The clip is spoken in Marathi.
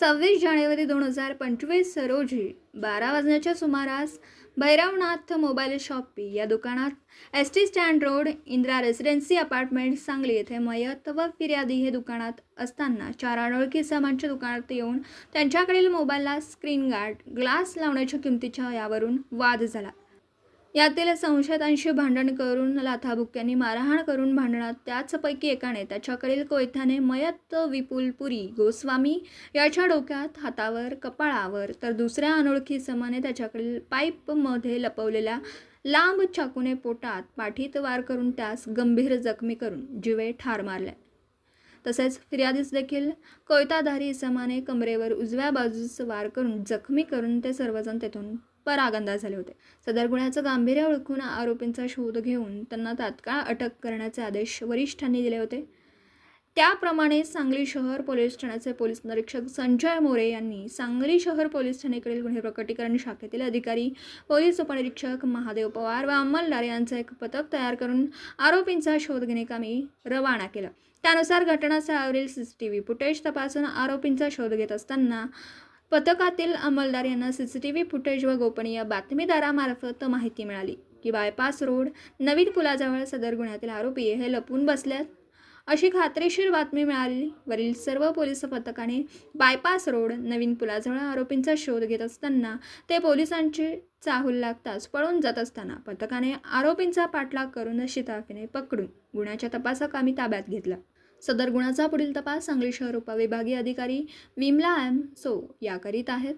सव्वीस जानेवारी दोन हजार पंचवीस रोजी बारा वाजण्याच्या सुमारास भैरवनाथ मोबाईल शॉपी या दुकानात S T stand road Indira residency apartment Sangli येथे मयत व फिर्यादी हे दुकानात असताना चार अनोळखी सामानच्या दुकानात येऊन त्यांच्याकडील मोबाईलला स्क्रीन गार्ड ग्लास लावण्याच्या किमतीच्या यावरून वाद झाला. यातील संशयितांशी भांडण करून लाथाबुक्क्यांनी मारहाण करून भांडणात त्याचपैकी एकाने त्याच्याकडील कोयथ्याने मयत विपुल पुरी गोस्वामी याच्या डोक्यात हातावर कपाळावर तर दुसऱ्या अनोळखी समाने त्याच्याकडील पाईपमध्ये लपवलेल्या लांब चाकूने पोटात पाठीत वार करून त्यास गंभीर जखमी करून जिवे ठार मारले. तसेच फिर्यादीस देखील कोयताधारी इसमाने कमरेवर उजव्या बाजूस वार करून जखमी करून ते सर्वजण तेथून परागंदा झाले होते. सदर गुन्ह्याचं गांभीर्य ओळखून आरोपींचा शोध घेऊन त्यांना तात्काळ अटक करण्याचे आदेश वरिष्ठांनी दिले होते. त्याप्रमाणे सांगली शहर पोलीस ठाण्याचे पोलीस निरीक्षक संजय मोरे यांनी सांगली शहर पोलीस ठाणेकडील गुन्हे प्रकटीकरण शाखेतील अधिकारी पोलीस उपनिरीक्षक महादेव पवार व अंमलदार यांचं एक पथक तयार करून आरोपींचा शोध घेणे कामी रवाना केलं. त्यानुसार घटनास्थळावरील C C T V footage तपासून आरोपींचा शोध घेत असताना पथकातील अंमलदार यांना C C T V footage व गोपनीय बातमीदारामार्फत माहिती मिळाली की बायपास रोड नवीन पुलाजवळ सदर गुन्ह्यातील आरोपी हे लपून बसल्यात अशी खात्रीशीर बातमी मिळाली. वरील सर्व पोलीस पथकाने बायपास रोड नवीन पुलाजवळ आरोपींचा शोध घेत असताना ते पोलिसांची चाहूल लागताच पळून जात असताना पथकाने आरोपींचा पाठलाग करून शिताफीने पकडून गुन्ह्याच्या तपासाकामी ताब्यात घेतला. सदर गुन्ह्याचा पुढील तपास सांगली शहर उपविभागीय अधिकारी विमला एम सो या करीत आहेत.